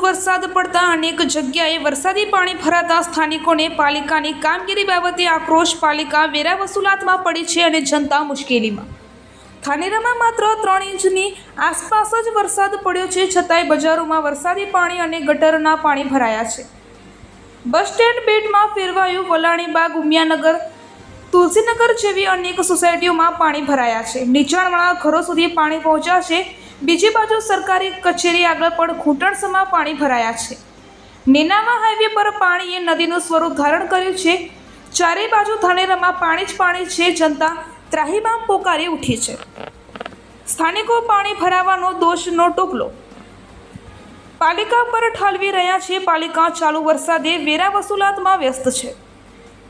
વરસાદ પડતા અનેક જગ્યાએ વરસાદી પાણી ભરાતા સ્થાનિકોને પાલિકાની કામગીરી બાબતે આક્રોશ પાલિકા વેરા વસૂલાતમાં પડી છે અને જનતા મુશ્કેલીમાં. થાનેરામાં માત્ર ત્રણ ઇંચની આસપાસ જ વરસાદ પડ્યો છે, છતાંય બજારોમાં વરસાદી પાણી અને ગટરના પાણી ભરાયા છે. બસ સ્ટેન્ડ બેટમાં ફેરવાયું વલાણીબાગ, ઉમિયાનગર, તુલસીનગર જેવી અનેક સોસાયટીઓમાં પાણી ભરાયા છે. નીચાણવાળા ઘરો સુધી પાણી પહોંચ્યા છે. બીજી બાજુ સરકારી કચેરી આગળ પણ ઘૂંટણસમાં પાણી ભરાયા છે. નેનામા હાઈવે પર પાણીએ નદીનું સ્વરૂપ ધારણ કર્યું છે. ચારે બાજુ ધાનેરામાં પાણી જ પાણી છે, જનતા ત્રાહીમામ પોકારી ઉઠી છે. સ્થાનિકો પાણી ભરાવાનો દોષનો ટોપલો. પાલિકા પર ઠાલવી રહ્યા છે, પાલિકા ચાલુ વરસાદે વેરા વસૂલાતમાં વ્યસ્ત છે.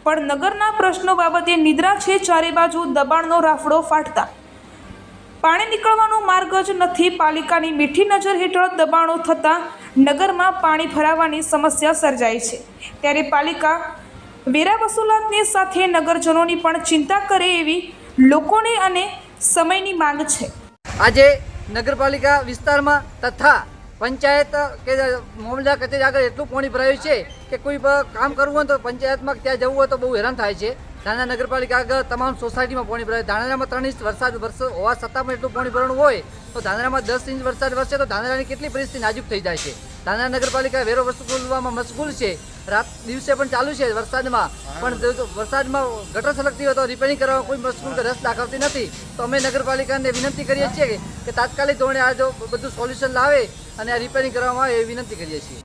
પણ નગરના પ્રશ્નો બાબતે નિદ્રા છે ચારે બાજુ દબાણનો રાફડો ફાટતા. પાણી નીકળવાનો માર્ગ જ નથી. પાલિકાની મીઠી નજર હેઠળ દબાણો થતાં નગરમાં પાણી ભરાવાની સમસ્યા સર્જાઈ છે. ત્યારે પાલિકા વેરા વસૂલાતની સાથે નગરજનોની પણ ચિંતા કરે એવી લોકોની અને સમયની માંગ છે. આજે નગરપાલિકા વિસ્તારમાં તથા પંચાયત કે મામલા કચેરી આગળ એટલું પાણી ભરાયું છે કે કોઈ કામ કરવું હોય તો પંચાયતમાં ત્યાં જવું હોય તો બહુ હેરાન થાય છે. ધાણા નગરપાલિકા આગળ તમામ સોસાયટીમાં પાણી ભરાય. ધાનેરામાં ત્રણ ઇંચ વરસાદ વરસ હોવા છતાં પણ એટલું પાણી ભરણ હોય તો ધાનેરામાં દસ ઇંચ વરસાદ વરસે તો ધાનેરાની કેટલી પરિસ્થિતિ નાજુક થઈ જાય છે? ધાનેરા નગરપાલિકા વેરો વસૂલવામાં મશગુલ છે. રાત દિવસે પણ ચાલુ છે વરસાદમાં. પણ જો વરસાદમાં ગટર સલગતી હોય તો રિપેરિંગ કરવામાં કોઈ મશગુલ રસ દાખવતી નથી. તો અમે નગરપાલિકાને વિનંતી કરીએ છીએ કે તાત્કાલિક ધોરણે આ જો બધું સોલ્યુશન લાવે અને આ રિપેરિંગ કરવામાં આવે એવી વિનંતી કરીએ છીએ.